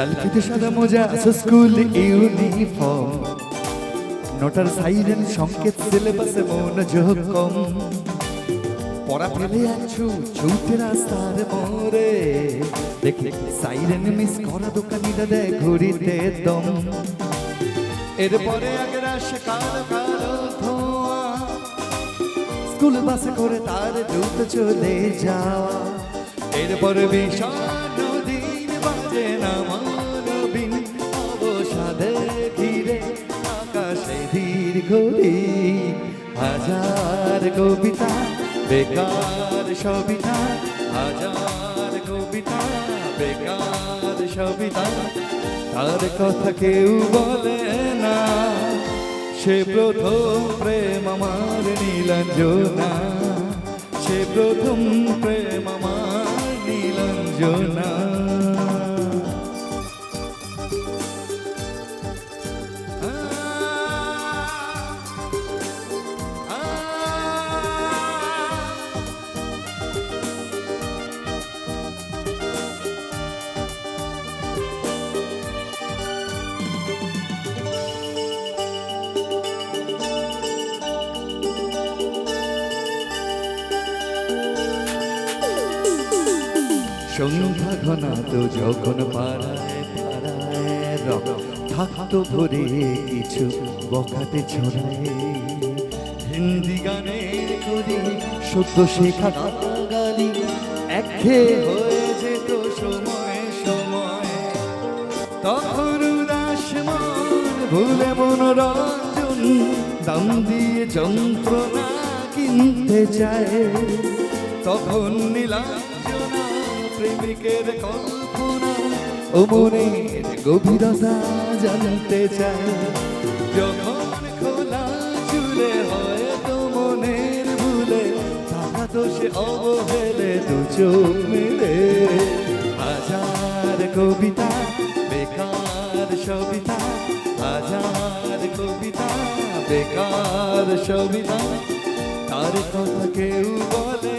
লাল ফিতে সাদা মোজা স্কুল ইউনিফর্ম। নটার সাইরেন সংকেত সিলেবাসে মনোযোগ কম। পড়া ফেলে আছো, ছুটে রাস্তার মোড়ে। দেখে সাইরেন মিস করা দোকানিরা দেয় ঘড়িতে দম। এরপরে আগের আসে কালো কালো ধোঁয়া। স্কুল বাসে করে তার দ্রুত চলে যাওয়া। এরপরে বিষাদ নদীর বাজে নামানবিন দিন হাজার কবিতা, বেকার সবিতা, হাজার কবিতা, বেকার সবিতা। তার কথা কেউ বলে না, সে প্রথম প্রেম আমার নীলাঞ্জনা। সে প্রথম প্রেম আমার নীলাঞ্জনা। তো যখন পাড়ায় পাড়ায় থাকতো ভরে কিছু ছড়ায়। হিন্দি করি শেখা হয়ে যেত সময় সময়। তখন উদাস ভুলে মনোরঞ্জন, দাম দিয়ে যন্ত্রণা কিনতে চায়। তখন নীলাঞ্জনা প্রেমিকের কল্পনা গভীরতা জানতে চায় যখন খোলা চুলে হয় তো মনের ভুলে তাকা তো সে অবহেলে দু চোখ মেলে। হাজার কবিতা, বেকার সবিতা, হাজার কবিতা, বেকার সবিতা, তার কথা কেউ বলে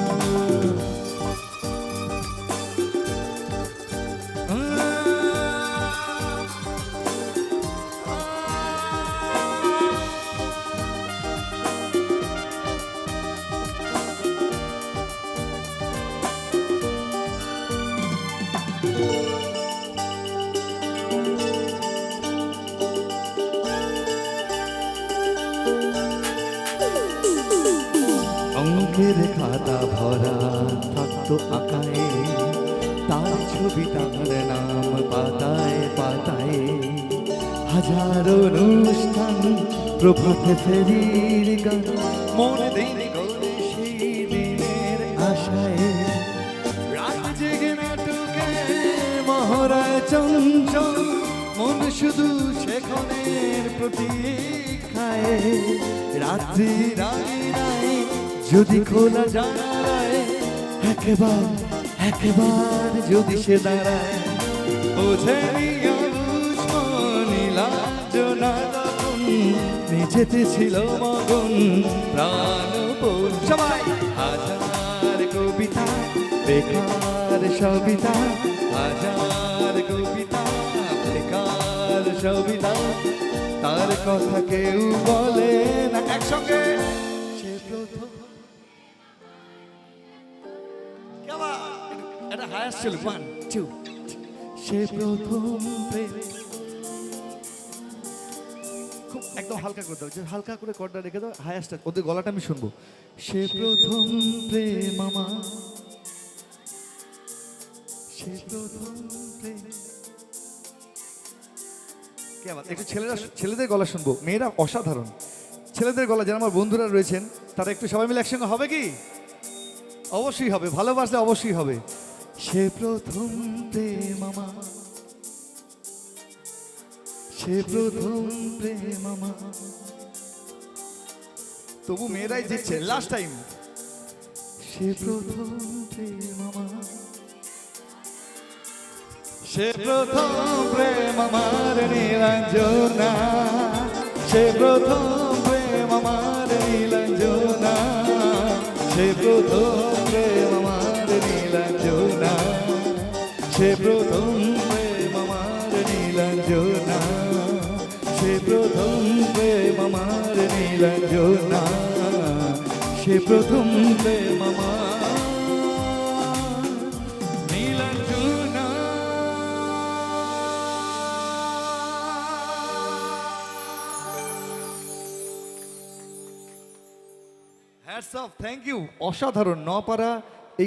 অঙ্কের খাতা ভরা থাকতো আঁকায়। তার ছবি তার নাম পাতায় পাতায়। হাজার অনুষ্ঠান, প্রভাতে ফেরির গান, মনে দিন মন শুধু সেখানের প্রতীক্ষায়। রাত্রি রায় রায় যদি খোলা জানালায় একবার একবার যদি সে দাঁড়ায়, বোঝে নীলাঞ্জনা তখন নিজেতে ছিল মগন প্রাণপণ। সবাই, হাজার কবিতা, বেকার সবিতা, হাজার কবিতা, বেকার সবিতা। তার কথা কেউ বলে না, একসঙ্গে এটা হায়াস ছিল ওয়ান টু সে প্রথম প্রেম। খুব একদম হালকা করে দাও যে হালকা করে কর্ডটা রেখে দাও হায়াসটা ওদের গলাটা আমি শুনব। সে প্রথম প্রেম আমার। সে প্রথম প্রেম। একটু ছেলেরা ছেলেদের গলা শুনব। মেয়েরা অসাধারণ। ছেলেদের গলা যারা আমার বন্ধুরা রয়েছেন তারা একটু সবাই মিলে একসঙ্গে হবে কি? অবশ্যই হবে। ভালোবাসলে অবশ্যই হবে। সে প্রথম প্রেম আমার। সে প্রথম প্রেম আমার। তবু মেয়েরাই জিতছে লাস্ট টাইম সে প্রথম প্রেম আমার। সে প্রথম প্রেম আমার, নীলাঞ্জনা। সে প্রথম প্রেম আমার, নীলাঞ্জনা। সে প্রথম প্রেম সে প্রথম প্রেম আমার নীলাঞ্জনা। সে প্রথম প্রেম আমার নীলাঞ্জনা। সে প্রথম প্রেম আমার থ্যাংক ইউ অসাধারণ, নপাড়া